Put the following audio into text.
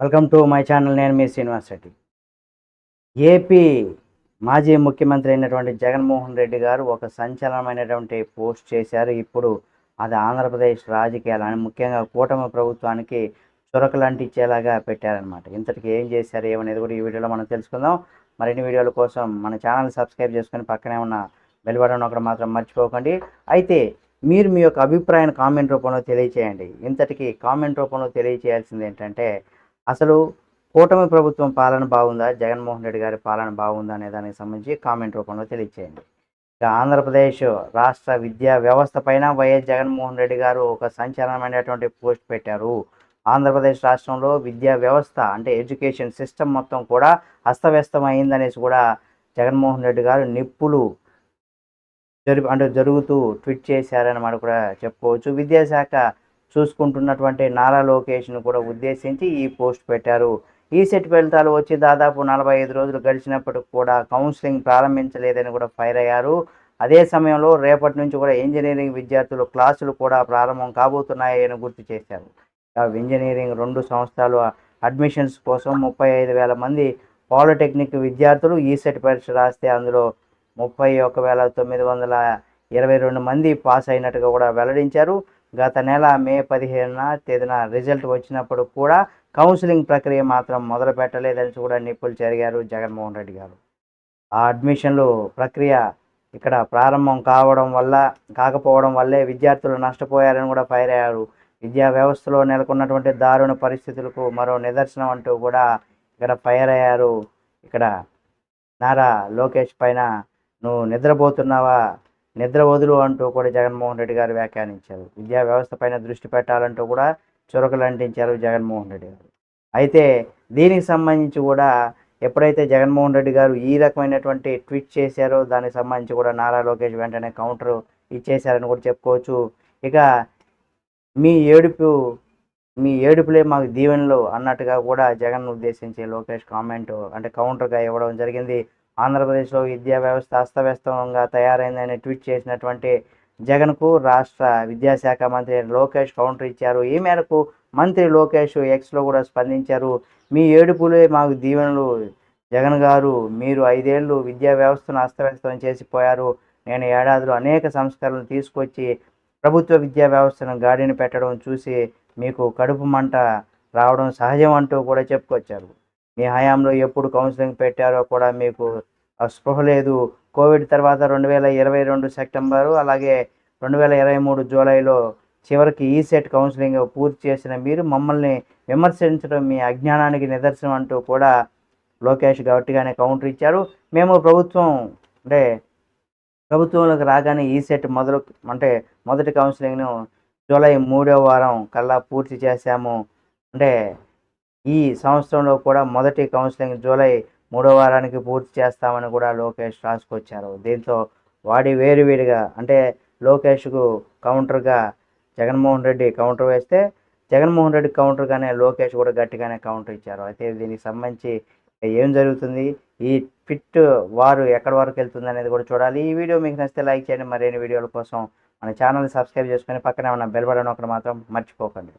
Welcome to my channel నేను మీ Srinivas Reddy. AP మాజీ ముఖ్యమంత్రి అయినటువంటి జగన్మోహన్ రెడ్డి గారు ఒక సంచలనమైనటువంటి పోస్ట్ చేశారు. ఇప్పుడు అది ఆంధ్రప్రదేశ్ రాజకీయాలని ముఖ్యంగా కూటమి ప్రభుత్వానికి చురకలంటించేలాగా పెట్టారనమాట ఇంతటికి ఏం చేశారు ఏమనేది కూడా ఈ వీడియోలో మనం తెలుసుకుందాం. మరిన్ని వీడియోల కోసం మన ఛానల్ సబ్స్క్రైబ్ చేసుకొని పక్కనే ఉన్న బెల్ బటన్ ఒకటి మాత్రం మర్చిపోకండి. అయితే మీరు మీ యొక్క అభిప్రాయాన్ని కామెంట్ రూపంలో తెలియచేయండి. ఇంతటికి కామెంట్ రూపంలో తెలియచేయాల్సింది ఏంటంటే అసలు కూటమి ప్రభుత్వం పాలన బాగుందా? జగన్మోహన్ రెడ్డి గారి పాలన బాగుందా అనే దానికి సంబంధించి కామెంట్ రూపంలో తెలియచేయండి. ఇక ఆంధ్రప్రదేశ్ రాష్ట్ర విద్యా వ్యవస్థ పైన వైఎస్ జగన్మోహన్ రెడ్డి గారు ఒక సంచలనమైనటువంటి పోస్ట్ పెట్టారు. ఆంధ్రప్రదేశ్ రాష్ట్రంలో విద్యా వ్యవస్థ అంటే ఎడ్యుకేషన్ సిస్టమ్ మొత్తం కూడా అస్తవ్యస్తం అయిందనేసి కూడా జగన్మోహన్ రెడ్డి గారు నిప్పులు జరుగు అంటే జరుగుతూ ట్వీట్ చేశారని మనం కూడా చెప్పుకోవచ్చు. విద్యాశాఖ చూసుకుంటున్నటువంటి నారా లోకేష్ను కూడా ఉద్దేశించి ఈ పోస్ట్ పెట్టారు. ఈ సెట్ ఫలితాలు వచ్చి దాదాపు నలభై ఐదు రోజులు గడిచినప్పటికి కూడా కౌన్సిలింగ్ ప్రారంభించలేదని కూడా ఫైర్ అయ్యారు. అదే సమయంలో రేపటి నుంచి కూడా ఇంజనీరింగ్ విద్యార్థులు క్లాసులు కూడా ప్రారంభం కాబోతున్నాయని గుర్తు చేశారు. ఇంజనీరింగ్ రెండు సంవత్సరాలు అడ్మిషన్స్ కోసం ముప్పై ఐదు వేల మంది పాలిటెక్నిక్ విద్యార్థులు ఈసెట్ పరీక్ష రాస్తే అందులో ముప్పై ఒక వేల తొమ్మిది వందల ఇరవై రెండు మంది పాస్ అయినట్టుగా కూడా వెల్లడించారు. గత నెల మే పదిహేనున తేదీన రిజల్ట్ వచ్చినప్పుడు కూడా కౌన్సిలింగ్ ప్రక్రియ మాత్రం మొదలు పెట్టలేదని కూడా నిప్పులు జరిగారు జగన్మోహన్ రెడ్డి గారు. ఆ అడ్మిషన్లు ప్రక్రియ ఇక్కడ ప్రారంభం కావడం వల్ల కాకపోవడం వల్లే విద్యార్థులు నష్టపోయారని కూడా ఫైర్ అయ్యారు. విద్యా వ్యవస్థలో నెలకొన్నటువంటి దారుణ పరిస్థితులకు మరో నిదర్శనం అంటూ కూడా ఇక్కడ ఫైర్ అయ్యారు. ఇక్కడ నారా లోకేష్ పైన నువ్వు నిద్రపోతున్నావా? నిద్ర వదులు అంటూ కూడా జగన్మోహన్ రెడ్డి గారు వ్యాఖ్యానించారు. విద్యా వ్యవస్థ పైన దృష్టి పెట్టాలంటూ కూడా చురకలు అంటించారు జగన్మోహన్ రెడ్డి గారు. అయితే దీనికి సంబంధించి కూడా ఎప్పుడైతే జగన్మోహన్ రెడ్డి గారు ఈ రకమైనటువంటి ట్వీట్ చేశారో దానికి సంబంధించి కూడా నారా లోకేష్ వెంటనే కౌంటర్ ఇచ్చేశారని కూడా చెప్పుకోవచ్చు. ఇక మీ ఏడుపు మీ ఏడుపులే మాకు దీవెనలు అన్నట్టుగా కూడా జగన్ ఉద్దేశించి లోకేష్ కామెంట్ అంటే కౌంటర్గా ఇవ్వడం జరిగింది. ఆంధ్రప్రదేశ్లో విద్యా వ్యవస్థ అస్తవ్యస్తంగా తయారైందని ట్వీట్ చేసినటువంటి జగన్కు రాష్ట్ర విద్యాశాఖ మంత్రి లోకేష్ కౌంటర్ ఇచ్చారు. ఈ మేరకు మంత్రి లోకేష్ ఎక్స్లో కూడా స్పందించారు. మీ ఏడుపులే మాకు దీవెనలు. జగన్ గారు మీరు ఐదేళ్ళు విద్యా వ్యవస్థను అస్తవ్యస్తం చేసిపోయారు నేను ఏడాదిలో అనేక సంస్కరణలు తీసుకొచ్చి ప్రభుత్వ విద్యా వ్యవస్థను గాడిని పెట్టడం చూసి మీకు కడుపు మంట రావడం సహజం అంటూ కూడా చెప్పుకొచ్చారు. మీ హయాంలో ఎప్పుడు కౌన్సిలింగ్ పెట్టారో కూడా మీకు స్పృహ లేదు. కోవిడ్ తర్వాత రెండు వేల ఇరవై రెండు సెప్టెంబరు అలాగే రెండు వేల ఇరవై మూడు జూలైలో చివరికి ఈ సెట్ కౌన్సిలింగ్ పూర్తి చేసిన మీరు మమ్మల్ని విమర్శించడం మీ అజ్ఞానానికి నిదర్శనం అంటూ కూడా లోకేష్ గట్టిగానే కౌంటర్ ఇచ్చారు. మేము ప్రభుత్వం అంటే ప్రభుత్వంలోకి రాగానే ఈ సెట్ మొదలు అంటే మొదటి కౌన్సిలింగ్ను జూలై మూడో వారం కల్లా పూర్తి చేశాము. అంటే ఈ సంవత్సరంలో కూడా మొదటి కౌన్సిలింగ్ జూలై మూడో వారానికి పూర్తి చేస్తామని కూడా లోకేష్ రాసుకొచ్చారు. దీంతో వాడి వేరువేరుగా అంటే లోకేష్కు కౌంటర్గా జగన్మోహన్ రెడ్డి కౌంటర్ వేస్తే జగన్మోహన్ రెడ్డి కౌంటర్గానే లోకేష్ కూడా గట్టిగానే కౌంటర్ ఇచ్చారు. అయితే దీనికి సంబంధించి ఏం జరుగుతుంది? ఈ ఫిట్ వారు ఎక్కడి వరకు వెళ్తుంది అనేది కూడా చూడాలి. ఈ వీడియో మీకు నచ్చితే లైక్ చేయండి. మరిన్ని వీడియోల కోసం మన ఛానల్ని సబ్స్క్రైబ్ చేసుకొని పక్కనే ఉన్న బెల్ బటన్ ఒకటి మాత్రం మర్చిపోకండి.